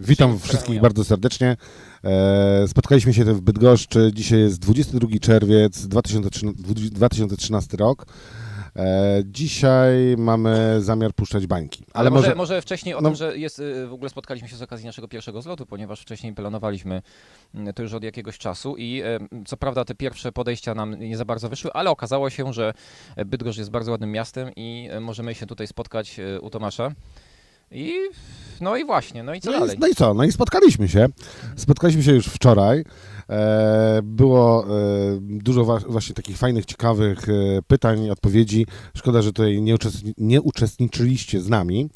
Witam wszystkich bardzo serdecznie. E, Spotkaliśmy się w Bydgoszczy. Dzisiaj jest 22 czerwiec 2013, 2013 rok. E, Dzisiaj mamy zamiar puszczać bańki. Ale może, może wcześniej o no- tym, że jest, y, w ogóle spotkaliśmy się z okazji naszego pierwszego zlotu, ponieważ wcześniej planowaliśmy y, to już od jakiegoś czasu i co prawda te pierwsze podejścia nam nie za bardzo wyszły, ale okazało się, że Bydgoszcz jest bardzo ładnym miastem i możemy się tutaj spotkać u Tomasza. I no i właśnie, no i co no, dalej? i, no i co? No i spotkaliśmy się. Spotkaliśmy się już wczoraj. E, Było e, dużo wa- właśnie takich fajnych, ciekawych e, pytań, odpowiedzi. Szkoda, że tutaj nie, uczestni- nie uczestniczyliście z nami.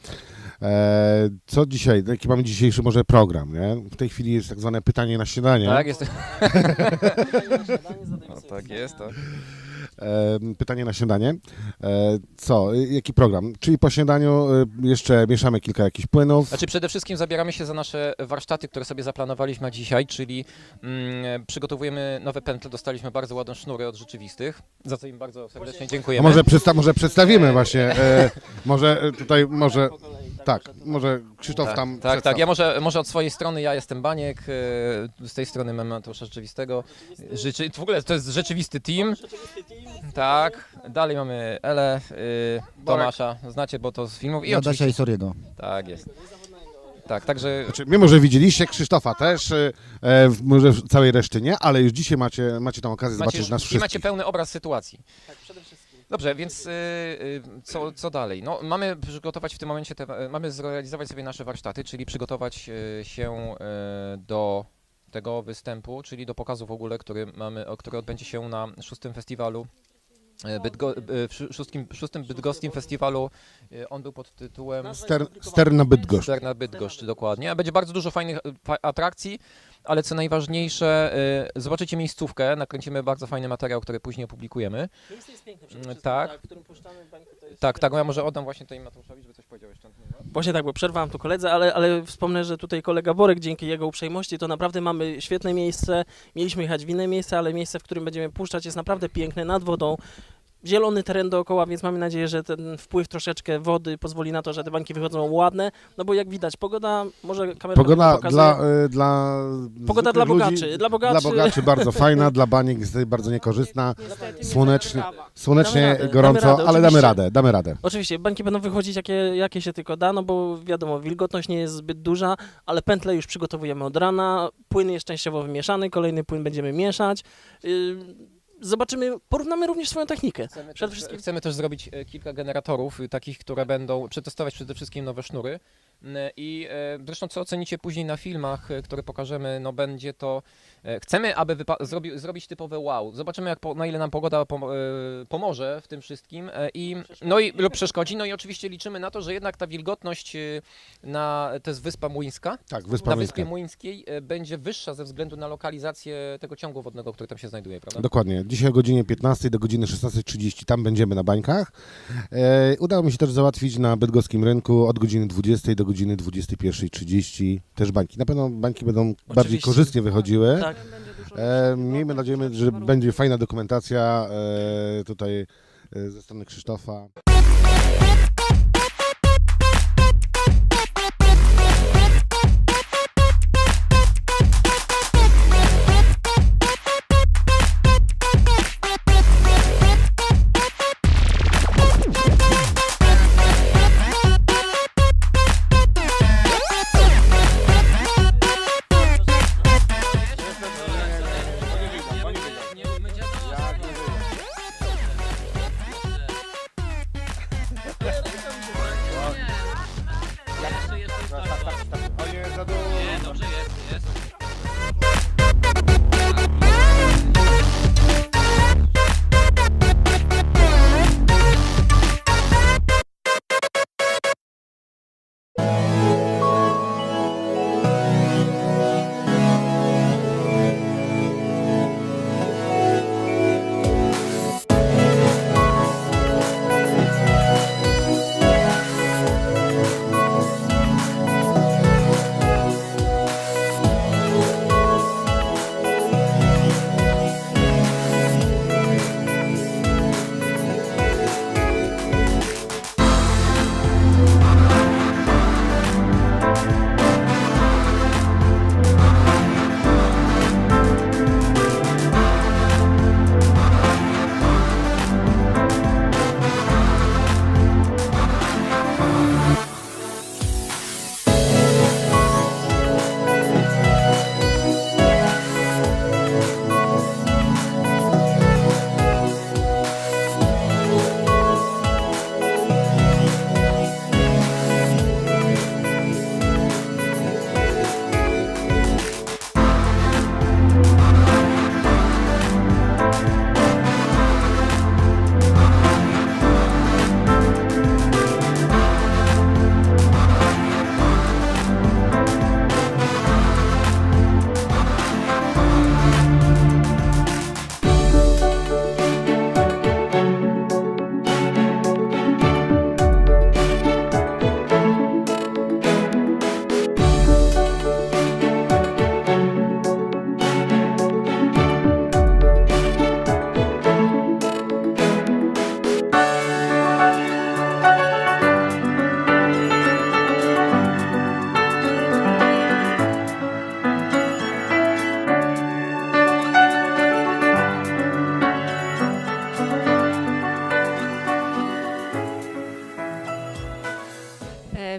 E, Co dzisiaj? Jaki mamy dzisiejszy może program? Nie? W tej chwili jest tak zwane pytanie na śniadanie. Tak, jest. no, tak jest, tak. Pytanie na śniadanie. E, Co? Y, Jaki program? Czyli po śniadaniu y, jeszcze mieszamy kilka jakichś płynów. Znaczy przede wszystkim zabieramy się za nasze warsztaty, które sobie zaplanowaliśmy na dzisiaj, czyli mm, przygotowujemy nowe pętle, dostaliśmy bardzo ładne sznury od rzeczywistych, za co im bardzo serdecznie A dziękujemy. może, przedsta- może przedstawimy właśnie, e, może e, tutaj, może, tak, może Krzysztof tak, tam tak, tak. Ja może, może od swojej strony, ja jestem Baniek, e, z tej strony mamy Mateusza Rzeczywistego. Rzeczy, w ogóle to jest rzeczywisty team. Tak, dalej mamy Ele, y, Tomasza, znacie, bo to z filmów i I Adasia oczywiście, i Soriego. tak jest. Tak, także Znaczy, mimo, że widzieliście Krzysztofa też, e, e, w- może w całej reszty nie, ale już dzisiaj macie, macie tą okazję macie, zobaczyć już, nas i macie pełny obraz sytuacji. Tak, przede wszystkim. Dobrze, więc y, y, co, co dalej? No, mamy przygotować w tym momencie, te, mamy zrealizować sobie nasze warsztaty, czyli przygotować y, się y, do tego występu, czyli do pokazu w ogóle, który mamy, który odbędzie się na szóstym festiwalu. e, Bydgo, e, w szó- szóstym, szóstym bydgoskim festiwalu. E, On był pod tytułem Ster, ster na Bydgoszcz. Ster na Bydgoszcz, dokładnie. Będzie bardzo dużo fajnych fa- atrakcji, ale co najważniejsze, e, zobaczycie miejscówkę, nakręcimy bardzo fajny materiał, który później opublikujemy. Miejsce jest piękne Mm, przede wszystkim, tak. tak. w którym puszczamy bańkę, to jest... Tak, tak, ja może oddam właśnie tutaj Mateuszowi, żeby coś powiedział jeszcze. Właśnie tak, bo przerwałem tu koledze, ale, ale wspomnę, że tutaj kolega Borek, dzięki jego uprzejmości, to naprawdę mamy świetne miejsce. Mieliśmy jechać w inne miejsce, ale miejsce, w którym będziemy puszczać jest naprawdę piękne, nad wodą. Zielony teren dookoła, więc mamy nadzieję, że ten wpływ troszeczkę wody pozwoli na to, że te bańki wychodzą ładne. No bo jak widać, pogoda, może kamera Pogoda dla, e, dla Pogoda dla ludzi, bogaczy, dla bogaczy. Dla bogaczy bardzo fajna, dla baniek jest bardzo niekorzystna. Słonecznie, słonecznie, Damy radę, gorąco, damy radę, ale damy radę, damy radę. Oczywiście, bańki będą wychodzić jakie, jakie się tylko da, no bo wiadomo, wilgotność nie jest zbyt duża, ale pętle już przygotowujemy od rana, płyn jest częściowo wymieszany, kolejny płyn będziemy mieszać. Yy, Zobaczymy, porównamy również swoją technikę. Chcemy Przede też, wszystkim- chcemy też zrobić e, kilka generatorów, y, takich, które będą przetestować przede wszystkim nowe sznury. N- I e, zresztą co ocenicie później na filmach, e, które pokażemy, no będzie to. E, chcemy, aby wypa- zrobi- zrobić typowe wow. Zobaczymy, jak po, na ile nam pogoda pom- e, pomoże w tym wszystkim e, i no i lub przeszkodzi. No i oczywiście liczymy na to, że jednak ta wilgotność e, na to jest wyspa Młyńska. Tak, Wyspa Na Młyńska. wyspie Młyńskiej e, będzie wyższa ze względu na lokalizację tego ciągu wodnego, który tam się znajduje, prawda? Dokładnie. Dzisiaj o godzinie 15 do godziny 16.30 tam będziemy na bańkach. E, udało mi się też załatwić na bydgoskim rynku od godziny 20 do godziny 21.30 też bańki. Na pewno bańki będą bardziej korzystnie wychodziły. Tak. E, miejmy nadzieję, że będzie fajna dokumentacja e, tutaj e, ze strony Krzysztofa.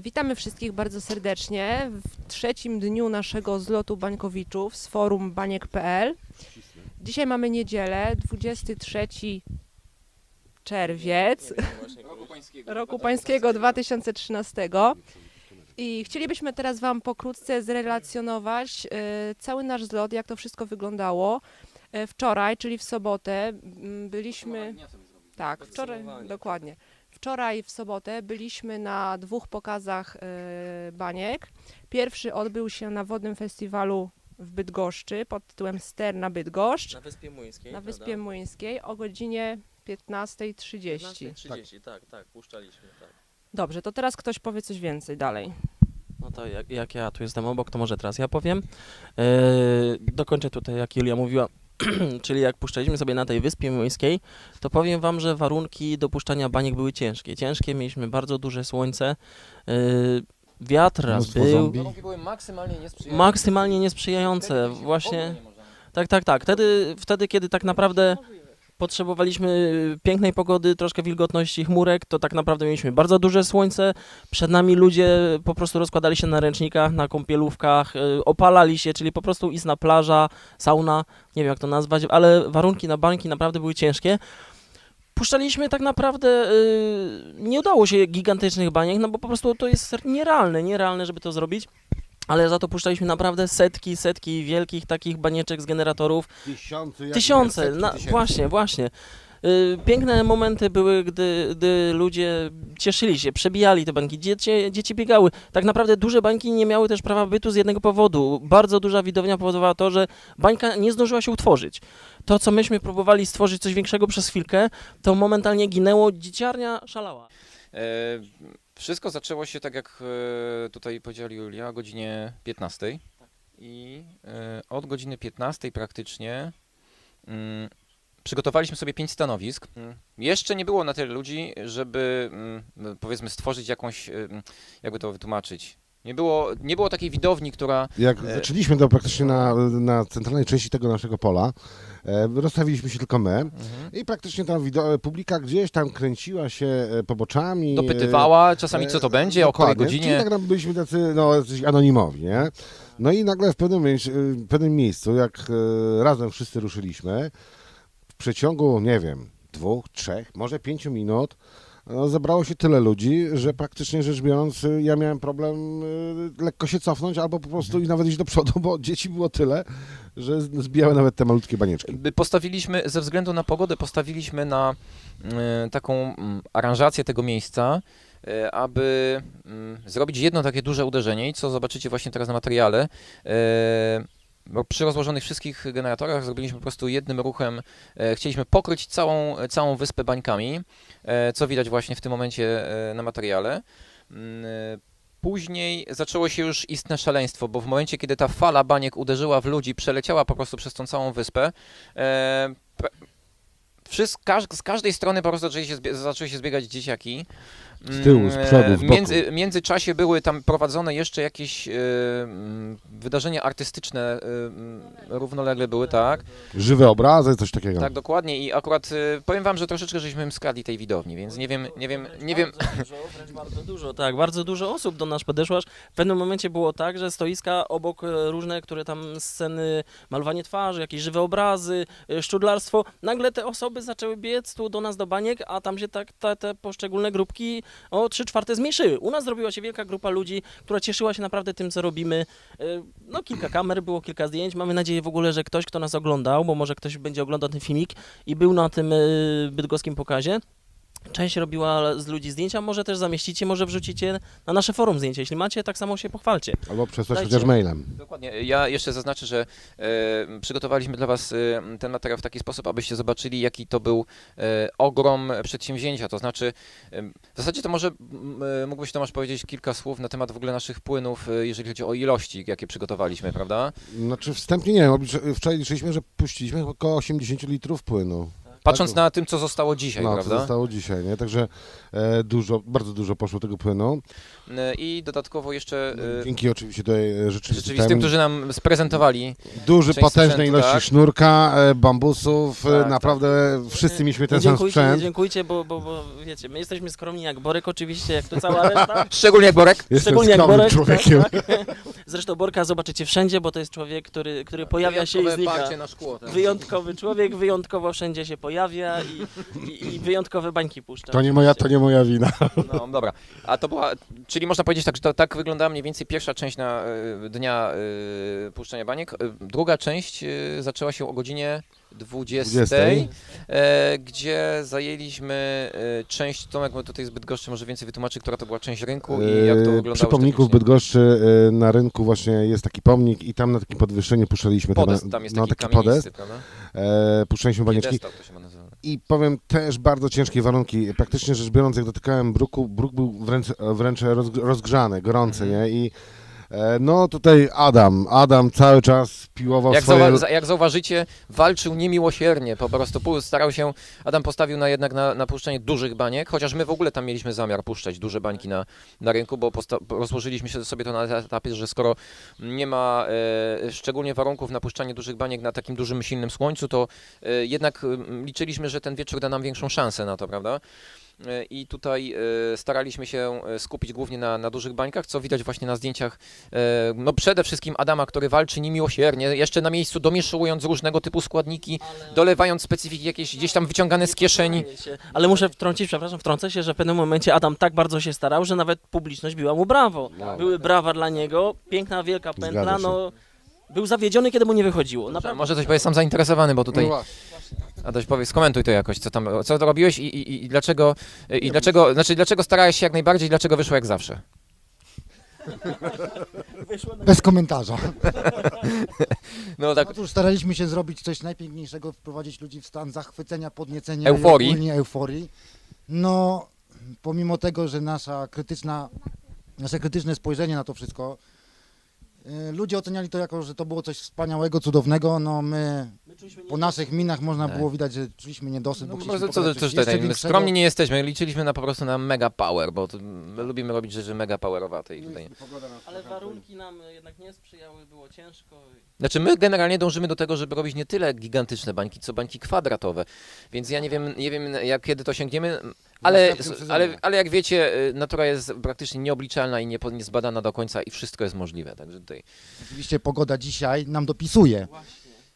Witamy wszystkich bardzo serdecznie w trzecim dniu naszego zlotu Bańkowiczów z forum baniek.pl. Dzisiaj mamy niedzielę, 23 czerwiec roku pańskiego 2013 i chcielibyśmy teraz Wam pokrótce zrelacjonować e, cały nasz zlot, jak to wszystko wyglądało. E, Wczoraj, czyli w sobotę, byliśmy... Tak, wczoraj, dokładnie. Wczoraj w sobotę byliśmy na dwóch pokazach e, baniek. Pierwszy odbył się na Wodnym Festiwalu w Bydgoszczy pod tytułem Ster na Bydgoszcz Na Wyspie Młyńskiej. na Wyspie Młyńskiej o godzinie 15.30. 15.30, tak, tak, puszczaliśmy, tak. Dobrze, to teraz ktoś powie coś więcej dalej. No to jak, jak ja tu jestem obok, to może teraz ja powiem. E, dokończę tutaj, jak Julia mówiła, czyli jak puszczaliśmy sobie na tej Wyspie Młyńskiej, to powiem wam, że warunki dopuszczania baniek były ciężkie. Ciężkie, mieliśmy bardzo duże słońce, e, wiatr raz Mnóstwo był, zombie. Warunki były maksymalnie niesprzyjające. maksymalnie niesprzyjające, właśnie. Tak, tak, tak. Wtedy, wtedy, kiedy tak naprawdę potrzebowaliśmy pięknej pogody, troszkę wilgotności chmurek, to tak naprawdę mieliśmy bardzo duże słońce. Przed nami ludzie po prostu rozkładali się na ręcznikach, na kąpielówkach, y, opalali się, czyli po prostu istna plaża, sauna, nie wiem jak to nazwać, ale warunki na bańki naprawdę były ciężkie. Puszczaliśmy tak naprawdę, y, nie udało się gigantycznych baniek, no bo po prostu to jest nierealne, nierealne, żeby to zrobić. Ale za to puszczaliśmy naprawdę setki, setki wielkich takich banieczek z generatorów. Tysiące, Tysiące, na, tysięcy. właśnie, właśnie. Y, Piękne momenty były, gdy, gdy ludzie cieszyli się, przebijali te bańki, dzieci, dzieci biegały. Tak naprawdę duże bańki nie miały też prawa bytu z jednego powodu. Bardzo duża widownia powodowała to, że bańka nie zdążyła się utworzyć. To, co myśmy próbowali stworzyć coś większego przez chwilkę, to momentalnie ginęło, dzieciarnia szalała. E, wszystko zaczęło się tak jak e, tutaj powiedziała Julia o godzinie 15 i e, od godziny 15 praktycznie mm, przygotowaliśmy sobie pięć stanowisk. Mm, Jeszcze nie było na tyle ludzi, żeby mm, powiedzmy stworzyć jakąś, e, mm, jakby to wytłumaczyć. Nie było, nie było takiej widowni, która Jak E, zaczęliśmy to praktycznie na, na centralnej części tego naszego pola, e, rozstawiliśmy się tylko my i praktycznie tam publika gdzieś tam kręciła się e, poboczami. dopytywała czasami co to będzie, o której dokładnie. godzinie. Czyli tak naprawdę byliśmy tacy no, anonimowi, nie? No i nagle w pewnym, w pewnym miejscu, jak razem wszyscy ruszyliśmy, w przeciągu, nie wiem, dwóch, trzech, może pięciu minut, no, zebrało się tyle ludzi, że praktycznie rzecz biorąc, y, ja miałem problem y, lekko się cofnąć, albo po prostu i nawet iść do przodu, bo dzieci było tyle, że zbijały nawet te malutkie banieczki. Postawiliśmy, ze względu na pogodę, postawiliśmy na e, taką mm, aranżację tego miejsca, aby mm, zrobić jedno takie duże uderzenie i co zobaczycie właśnie teraz na materiale. E, Bo przy rozłożonych wszystkich generatorach zrobiliśmy po prostu jednym ruchem, e, chcieliśmy pokryć całą, całą wyspę bańkami, e, co widać właśnie w tym momencie e, na materiale. Mm, e, Później zaczęło się już istne szaleństwo, bo w momencie, kiedy ta fala baniek uderzyła w ludzi, przeleciała po prostu przez tą całą wyspę, e, z każdej strony po prostu zaczęły się, zaczęły się zbiegać dzieciaki. Z tyłu, z Mm, przodu, z boku. między, w międzyczasie były tam prowadzone jeszcze jakieś e, mm, wydarzenia artystyczne, e, mm, równolegle były, tak. Żywe obrazy, coś takiego. Tak, dokładnie i akurat e, powiem wam, że troszeczkę żeśmy skradli tej widowni, więc nie wiem, nie wiem, nie wiem, Bardzo dużo, wręcz bardzo dużo, tak, bardzo dużo osób do nas podeszło. aż W pewnym momencie było tak, że stoiska obok różne, które tam sceny, malowanie twarzy, jakieś żywe obrazy, szczudlarstwo, nagle te osoby zaczęły biec tu do nas do baniek, a tam się tak te, te poszczególne grupki o trzy czwarte zmniejszyły. U nas zrobiła się wielka grupa ludzi, która cieszyła się naprawdę tym, co robimy. E, No kilka kamer, było kilka zdjęć. Mamy nadzieję w ogóle, że ktoś, kto nas oglądał, bo może ktoś będzie oglądał ten filmik i był na tym e, bydgoskim pokazie, Część robiła z ludzi zdjęcia, może też zamieścicie, może wrzucicie na nasze forum zdjęcia. Jeśli macie, tak samo się pochwalcie. Albo przesłać Dajcie. chociaż mailem. Dokładnie. Ja jeszcze zaznaczę, że e, przygotowaliśmy dla Was e, ten materiał w taki sposób, abyście zobaczyli, jaki to był e, ogrom przedsięwzięcia. To znaczy, e, w zasadzie to może m, e, mógłbyś Tomasz powiedzieć kilka słów na temat w ogóle naszych płynów, e, jeżeli chodzi o ilości, jakie przygotowaliśmy, prawda? Znaczy wstępnie nie wiem, oblicz- wczoraj liczyliśmy, że puściliśmy około 80 litrów płynu. Patrząc Tak. na tym, co zostało dzisiaj, no, co prawda? zostało dzisiaj, nie? Także e, dużo, bardzo dużo poszło tego płynu. E, I dodatkowo jeszcze e, Dzięki oczywiście tutaj e, rzeczywistym, rzeczywistym, którzy nam sprezentowali. Duży, potężnej sprzętu, ilości tak. sznurka, e, bambusów, e, Tak, tak. naprawdę wszyscy mieliśmy ten sam sprzęt. dziękujcie, bo, bo, bo wiecie, my jesteśmy skromni jak Borek oczywiście, jak to cała reszta. Szczególnie jak Borek. Jestem Szczególnie jak Borek. człowiekiem. Tak, tak. Zresztą Borka zobaczycie wszędzie, bo to jest człowiek, który, który pojawia się i znika. na szkło. tak. Wyjątkowy człowiek, wyjątkowo wszędzie się pojawia i, i, i wyjątkowe bańki puszcza. To nie moja, to nie moja wina. No dobra. A to była, czyli można powiedzieć tak, że to tak wyglądała mniej więcej pierwsza część na y, dnia y, puszczania baniek. Y, druga część y, zaczęła się o godzinie 20, 20. e, gdzie zajęliśmy y, część, Tomek bo tutaj z Bydgoszczy może więcej wytłumaczy, która to była część rynku i jak to E, wyglądało Przy pomniku w technicznie. Bydgoszczy e, na rynku właśnie jest taki pomnik i tam na takim podwyższeniu puszczaliśmy Podest, tam jest no, taki, taki podest, prawda? e, puszczaliśmy banieczki Piedestał to się ma nazywa. i powiem też bardzo ciężkie warunki. Praktycznie rzecz biorąc, jak dotykałem bruku, bruk był wręcz, wręcz rozg- rozgrzany, gorący, Mhm. nie? I e, no tutaj Adam, Adam cały czas piłował Jak, swoje... zauwa- za- jak zauważycie, walczył niemiłosiernie, po prostu starał się, Adam postawił na jednak na, na puszczenie dużych baniek, chociaż my w ogóle tam mieliśmy zamiar puszczać duże bańki na, na rynku, bo rozłożyliśmy sobie to na etapie, że skoro nie ma e, szczególnie warunków na puszczanie dużych baniek na takim dużym, silnym słońcu, to e, jednak e, liczyliśmy, że ten wieczór da nam większą szansę na to, prawda? I tutaj e, staraliśmy się e, skupić głównie na, na dużych bańkach, co widać właśnie na zdjęciach E, no przede wszystkim Adama, który walczy niemiłosiernie, jeszcze na miejscu domieszując różnego typu składniki, dolewając specyfiki jakieś gdzieś tam wyciągane z kieszeni. Ale muszę wtrącić, przepraszam, wtrącę się, że w pewnym momencie Adam tak bardzo się starał, że nawet publiczność biła mu brawo. Wow. Były brawa dla niego, piękna, wielka pętla, no... Był zawiedziony, kiedy mu nie wychodziło. Naprawdę. Może coś powie, sam zainteresowany, bo tutaj No. Adaś powie, skomentuj to jakoś, co tam, co to robiłeś i, i, i dlaczego, i dlaczego, znaczy dlaczego starałeś się jak najbardziej i dlaczego wyszło jak zawsze. Bez komentarza. No tak, Otóż staraliśmy się zrobić coś najpiękniejszego, wprowadzić ludzi w stan zachwycenia, podniecenia Euforii. i ogólnie euforii. No, pomimo tego, że nasza krytyczna, nasze krytyczne spojrzenie na to wszystko, y, ludzie oceniali to jako, że to było coś wspaniałego, cudownego, no my po naszych minach można Tak. było widać, że czuliśmy niedosyt, no bo prostu co, jeszcze większego. skromni nie jesteśmy, liczyliśmy na po prostu na mega power, bo to, my lubimy robić rzeczy mega powerowate i tutaj... Ale warunki nam jednak nie sprzyjały, było ciężko. Znaczy my generalnie dążymy do tego, żeby robić nie tyle gigantyczne bańki, co bańki kwadratowe. Więc ja nie wiem, nie wiem jak kiedy to sięgniemy, ale, ale, ale jak wiecie, y, natura jest praktycznie nieobliczalna i niepo- niezbadana do końca i wszystko jest możliwe. Także tutaj Oczywiście pogoda dzisiaj nam dopisuje,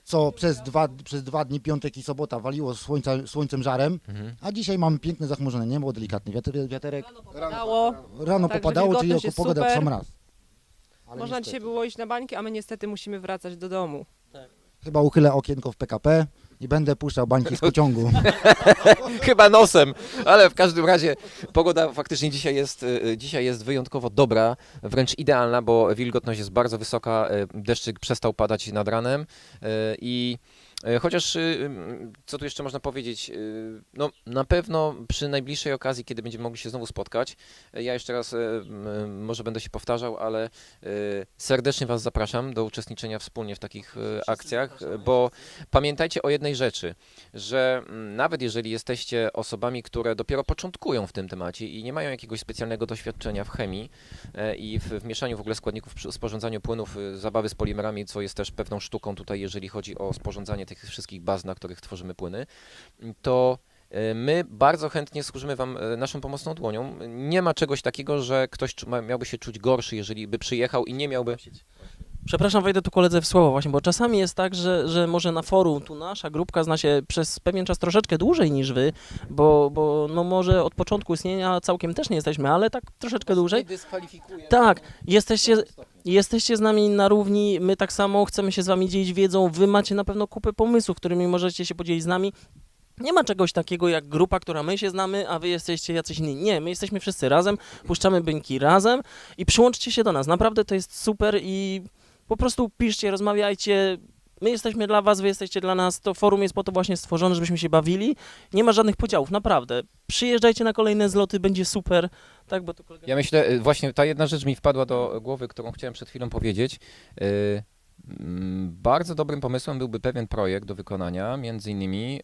co przez dwa, przez dwa dni, piątek i sobota waliło słońca, słońcem żarem, mhm. a dzisiaj mamy piękne zachmurzone niebo, delikatny wiaterek, wiaterek Dało. Rano Także popadało, czyli wilgotność oko jest pogoda w super. sam raz. Ale Można niestety. dzisiaj było iść na bańki, a my niestety musimy wracać do domu. Chyba uchylę okienko w PKP i będę puszczał bańki z pociągu. Chyba nosem, ale w każdym razie pogoda faktycznie dzisiaj jest, y, dzisiaj jest wyjątkowo dobra, wręcz idealna, bo wilgotność jest bardzo wysoka, y, deszczyk przestał padać nad ranem y, i Chociaż, y, co tu jeszcze można powiedzieć, y, no na pewno przy najbliższej okazji, kiedy będziemy mogli się znowu spotkać, y, ja jeszcze raz y, może będę się powtarzał, ale serdecznie Was zapraszam do uczestniczenia wspólnie w takich akcjach, bo pamiętajcie o jednej rzeczy, że nawet jeżeli jesteście osobami, które dopiero początkują w tym temacie i nie mają jakiegoś specjalnego doświadczenia w chemii e, i w, w mieszaniu w ogóle składników przy sporządzaniu płynów, y, zabawy z polimerami, co jest też pewną sztuką tutaj, jeżeli chodzi o sporządzanie tych wszystkich baz, na których tworzymy płyny, to e, My bardzo chętnie służymy Wam e, naszą pomocną dłonią. Nie ma czegoś takiego, że ktoś miałby się czuć gorszy, jeżeli by przyjechał i nie miałby. Przepraszam, wejdę tu koledze w słowo właśnie, bo czasami jest tak, że, że może na forum tu nasza grupka zna się przez pewien czas troszeczkę dłużej niż wy, bo, bo no może od początku istnienia całkiem też nie jesteśmy, ale tak troszeczkę dłużej. Tak, jesteście, jesteście z nami na równi, my tak samo chcemy się z wami dzielić wiedzą, wy macie na pewno kupę pomysłów, którymi możecie się podzielić z nami. Nie ma czegoś takiego jak grupa, która my się znamy, a wy jesteście jacyś inni. Nie, my jesteśmy wszyscy razem, puszczamy byńki razem i przyłączcie się do nas. Naprawdę to jest super i po prostu piszcie, rozmawiajcie. My jesteśmy dla was, wy jesteście dla nas. To forum jest po to właśnie stworzone, żebyśmy się bawili. Nie ma żadnych podziałów, naprawdę. Przyjeżdżajcie na kolejne zloty, będzie super. Tak, bo to kolega... Ja myślę, y, właśnie ta jedna rzecz mi wpadła do głowy, którą chciałem przed chwilą powiedzieć. Y, Bardzo dobrym pomysłem byłby pewien projekt do wykonania, między innymi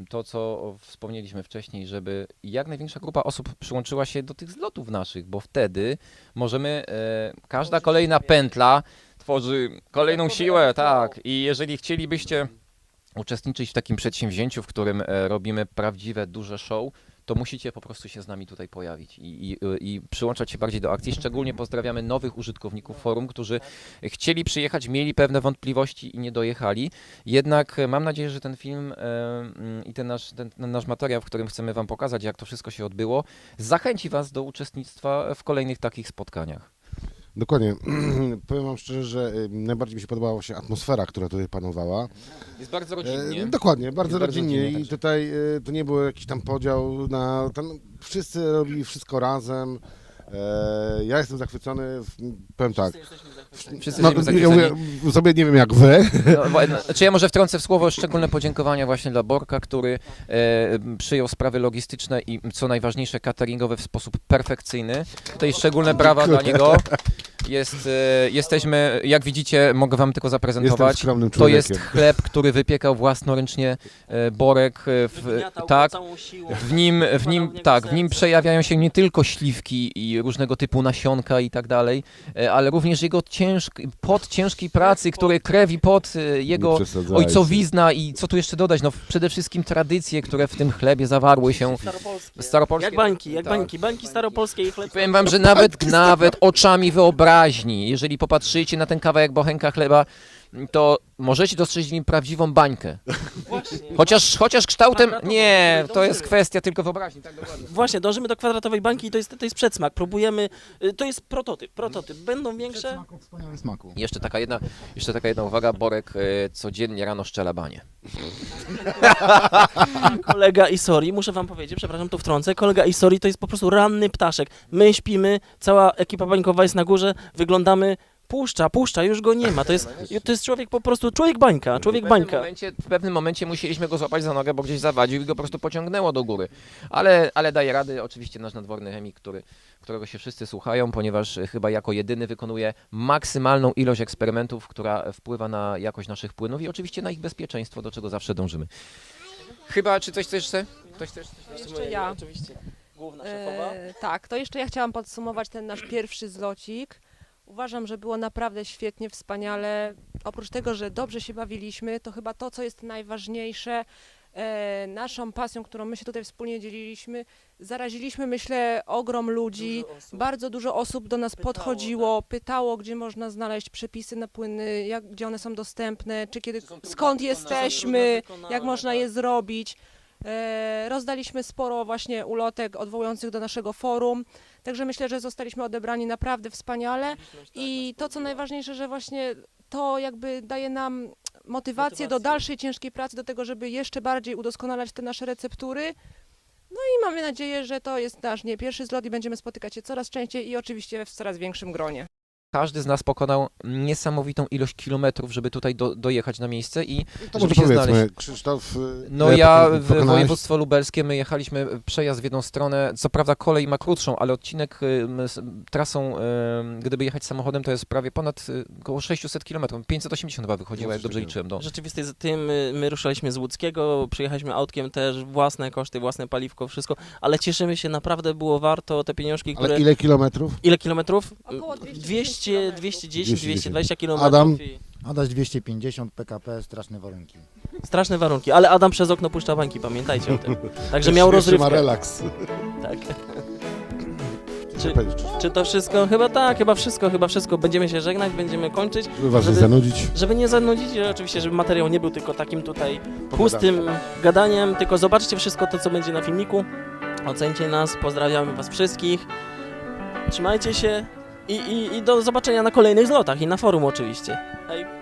y, to, co wspomnieliśmy wcześniej, żeby jak największa grupa osób przyłączyła się do tych zlotów naszych, bo wtedy możemy, y, każda kolejna pętla tworzy kolejną siłę, tak. I jeżeli chcielibyście uczestniczyć w takim przedsięwzięciu, w którym e, robimy prawdziwe, duże show, to musicie po prostu się z nami tutaj pojawić i, i, i przyłączać się bardziej do akcji. Szczególnie pozdrawiamy nowych użytkowników forum, którzy chcieli przyjechać, mieli pewne wątpliwości i nie dojechali. Jednak mam nadzieję, że ten film e, mm, i ten nasz, ten, ten nasz materiał, w którym chcemy Wam pokazać, jak to wszystko się odbyło, zachęci Was do uczestnictwa w kolejnych takich spotkaniach. Dokładnie. Powiem Wam szczerze, że y, najbardziej mi się podobała właśnie atmosfera, która tutaj panowała. Jest bardzo E, rodzinnie. dokładnie, bardzo Jest bardzo rodzinnie rodzinnie, i także. tutaj e, to nie był jakiś tam podział na... Tam wszyscy robili wszystko razem. E, ja jestem zachwycony, powiem tak. Wszyscy No, jesteśmy ja zachwyceni. sobie, nie wiem jak wy, No, wa- Znaczy ja może wtrącę w słowo szczególne podziękowania właśnie dla Borka, który e, przyjął sprawy logistyczne i co najważniejsze cateringowe w sposób perfekcyjny. Tutaj szczególne brawa dla niego. Jest, e, jesteśmy, jak widzicie, mogę wam tylko jestem zaprezentować. skromnym To człowiekiem. jest chleb, który wypiekał własnoręcznie e, Borek. e, W, tak, całą siłą. w nim, w nim, w niego tak, w nim serce. przejawiają się nie tylko śliwki i różnego typu nasionka i tak dalej, e, ale również jego ciężki, pot ciężkiej pracy, który krew i pot e, jego ojcowizna i co tu jeszcze dodać, no przede wszystkim tradycje, które w tym chlebie zawarły się. Staropolskie. Staropolskie. Jak bańki, jak Tak. bańki, bańki staropolskie i chleb. Powiem wam, że nawet, nawet oczami wyobraźni, jeżeli popatrzycie na ten kawałek bochenka chleba, to możecie dostrzec w nim prawdziwą bańkę. Właśnie. Chociaż, chociaż kształtem, Kwadratową, nie, której to jest dążymy. kwestia tylko wyobraźni. Tak dokładnie. Właśnie, dążymy do kwadratowej bańki i to jest, to jest przedsmak. Próbujemy, y, to jest prototyp, prototyp. Będą większe. Smaku. Jeszcze taka jedna, jeszcze taka jedna uwaga, Borek e, codziennie rano szczela banie. Kolega Isori, muszę wam powiedzieć, przepraszam, tu wtrącę, kolega Isori to jest po prostu ranny ptaszek. My śpimy, cała ekipa bańkowa jest na górze, wyglądamy, puszcza, puszcza, już go nie ma. To jest, to jest człowiek po prostu, człowiek bańka, człowiek w pewnym, bańka. momencie, w pewnym momencie musieliśmy go złapać za nogę, bo gdzieś zawadził i go po prostu pociągnęło do góry. Ale, ale daje rady oczywiście nasz nadworny chemik, który, którego się wszyscy słuchają, ponieważ e, chyba jako jedyny wykonuje maksymalną ilość eksperymentów, która wpływa na jakość naszych płynów i oczywiście na ich bezpieczeństwo, do czego zawsze dążymy. Chyba, czy coś chcesz jeszcze? Ktoś chcesz? Jeszcze ja. Oczywiście. Główna szefowa. E, tak, to jeszcze ja chciałam podsumować ten nasz pierwszy zlocik. Uważam, że było naprawdę świetnie, wspaniale. Oprócz tego, że dobrze się bawiliśmy, to chyba to, co jest najważniejsze, e, naszą pasją, którą my się tutaj wspólnie dzieliliśmy, zaraziliśmy, myślę, ogrom ludzi. Dużo osób. Bardzo dużo osób do nas Pytało, podchodziło, pytało, gdzie można znaleźć przepisy na płyny, jak, gdzie one są dostępne, czy kiedy, Czy są skąd jesteśmy, jak można tak. je zrobić. E, rozdaliśmy sporo właśnie ulotek odwołujących do naszego forum, także myślę, że zostaliśmy odebrani naprawdę wspaniale i to, co najważniejsze, że właśnie to jakby daje nam motywację do dalszej ciężkiej pracy, do tego, żeby jeszcze bardziej udoskonalać te nasze receptury. No i mamy nadzieję, że to jest nasz nie pierwszy zlot i będziemy spotykać się coraz częściej i oczywiście w coraz większym gronie. Każdy z nas pokonał niesamowitą ilość kilometrów, żeby tutaj do, dojechać na miejsce i To żeby się znaleźć. Krzysztof... y, No ile ja w pokonałeś? województwo lubelskie my jechaliśmy przejazd w jedną stronę. Co prawda kolej ma krótszą, ale odcinek y, trasą, y, gdyby jechać samochodem, to jest prawie ponad około 600 km. 580 chyba wychodziło, jak dobrze liczyłem. No. Rzeczywiście z tym my ruszaliśmy z Łódzkiego, przyjechaliśmy autkiem też, własne koszty, własne paliwko, wszystko, ale cieszymy się, naprawdę było warto te pieniążki, które... Ale ile kilometrów? Ile kilometrów? Około 210 200, kilometrów. 210, 210. 220 kilometrów. Adam? Adaś 250 PKP, straszne warunki. Straszne warunki, ale Adam przez okno puszcza bańki, pamiętajcie o tym. Także miał Jeszcze ma rozrywkę. relaks. Tak. Czy, czy to wszystko? Chyba tak, chyba wszystko, chyba wszystko. Będziemy się żegnać, będziemy kończyć. Żeby was nie zanudzić. Żeby nie zanudzić, i oczywiście, żeby materiał nie był tylko takim tutaj pustym gadaniem, tylko zobaczcie wszystko to, co będzie na filmiku. Ocencie nas, pozdrawiamy was wszystkich. Trzymajcie się i, i, i do zobaczenia na kolejnych zlotach i na forum oczywiście. Hej.